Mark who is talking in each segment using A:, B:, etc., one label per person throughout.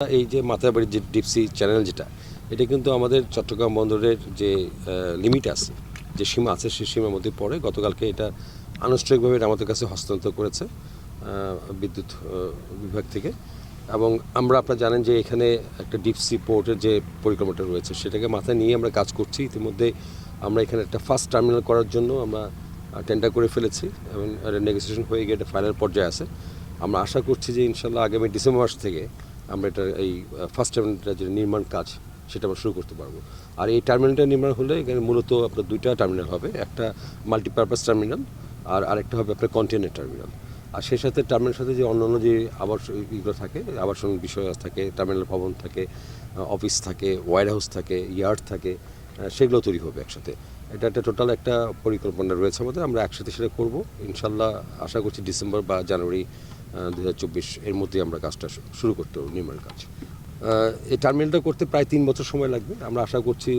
A: এই যে মাথাবাড়ির যে ডিপসি চ্যানেল যেটা, এটা কিন্তু আমাদের চট্টগ্রাম বন্দরের যে লিমিট আছে, যে সীমা আছে সেই সীমার মধ্যে পড়ে। গতকালকে এটা আনুষ্ঠানিকভাবে আমাদের কাছে হস্তান্তর করেছে বিদ্যুৎ বিভাগ থেকে। এবং আমরা, আপনারা জানেন যে এখানে একটা ডিপসি পোর্টের যে পরিকল্পনাটা রয়েছে, সেটাকে মাথায় নিয়ে আমরা কাজ করছি। ইতিমধ্যে আমরা এখানে একটা ফার্স্ট টার্মিনাল করার জন্য আমরা টেন্ডার করে ফেলেছি এবং নেগোসিয়েশন হয়ে গিয়ে এটা ফাইনাল পর্যায়ে আছে। আমরা আশা করছি যে ইনশাল্লাহ আগামী ডিসেম্বর মাস থেকে আমরা এটা এই ফার্স্ট টার্মিনালটা যে নির্মাণ কাজ, সেটা আমরা শুরু করতে পারব। আর এই টার্মিনালটা নির্মাণ হলে এখানে মূলত আপনার দুইটা টার্মিনাল হবে, একটা মাল্টিপারপাস টার্মিনাল আর আরেকটা হবে আপনার কন্টেনার টার্মিনাল আর সেই সাথে টার্মিনালের সাথে যে অন্যান্য যে আবাস, ইগুলো থাকে, আবাসন বিষয় থাকে টার্মিনাল ভবন থাকে অফিস থাকে ওয়ার হাউস থাকে ইয়ার্ড থাকে সেগুলো তৈরি হবে একসাথে। এটা একটা টোটাল একটা পরিকল্পনা রয়েছে আমাদের, আমরা একসাথে সেটা করব। ইনশাল্লাহ আশা করছি ডিসেম্বর বা জানুয়ারি দু এর মধ্যেই আমরা কাজটা শুরু করতে হবে নির্মাণ কাজ। এই টার্মিনালটা করতে প্রায় তিন বছর সময় লাগবে। আমরা আশা করছি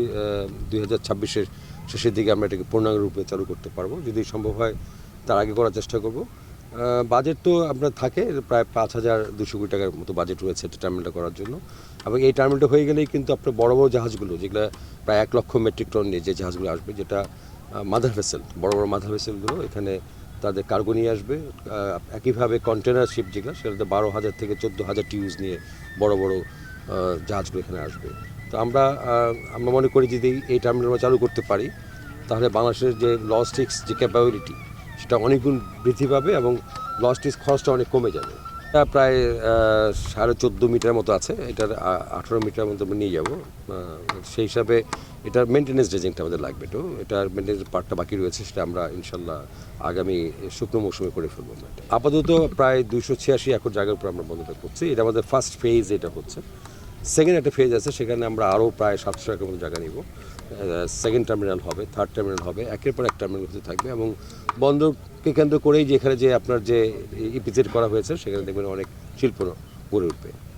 A: দুই হাজার ছাব্বিশের শেষের দিকে আমরা এটাকে পূর্ণাঙ্গ রূপে চালু করতে পারব। যদি সম্ভব হয়, তার আগে করার চেষ্টা করব। বাজেট তো আপনার থাকে, প্রায় পাঁচ হাজার দুশো কোটি টাকার মতো বাজেট রয়েছে এটা টার্মিনালটা করার জন্য। এবং এই টার্মিনালটা হয়ে গেলেই কিন্তু আপনার বড় বড় জাহাজগুলো, যেগুলো প্রায় এক লক্ষ মেট্রিক টন নিয়ে যে জাহাজগুলো আসবে, যেটা মাদার ভেসেল বড় বড় মাদার ভেসেলগুলো এখানে তাদের কার্গো নিয়ে আসবে। একইভাবে কন্টেনার শিপ যেগুলো সেটাতে বারো হাজার থেকে চোদ্দ হাজার টিউজ নিয়ে বড় বড় জাহাজগুলো এখানে আসবে। তো আমরা আমরা মনে করি যদি এই টার্মিনাল চালু করতে পারি, তাহলে বাংলাদেশের যে লজিস্টিক্স যে ক্যাপাবিলিটি সেটা অনেকগুণ বৃদ্ধি পাবে এবং লজিস্টিক্স খরচটা অনেক কমে যাবে। এটা প্রায় সাড়ে চোদ্দ মিটার মতো আছে। এটার আঠেরো মিটার মতো আমরা নিয়ে যাব। সেই হিসাবে এটার মেনটেনেন্স ড্রেজিংটা আমাদের লাগবে তো। এটার মেনটেন্স পার্টটা বাকি রয়েছে, সেটা আমরা ইনশাল্লাহ আগামী শুকনো মৌসুমে করে ফেলব। আপাতত প্রায় দুশো ছিয়াশি একর জায়গার উপর আমরা বন্ধটা করছি। এটা আমাদের ফার্স্ট ফেজ এটা হচ্ছে। সেকেন্ড একটা ফেজ আছে সেখানে আমরা আরও প্রায় সাতশো একর মতো জায়গা নিব সেকেন্ড টার্মিনাল হবে থার্ড টার্মিনাল হবে একের পর এক টার্মিনাল হতে থাকবে এবং বন্দরকে কেন্দ্র করেই যেখানে যে আপনার যে ইপিজেড করা হয়েছে সেখানে দেখবেন অনেক শিল্প গড়ে উঠবে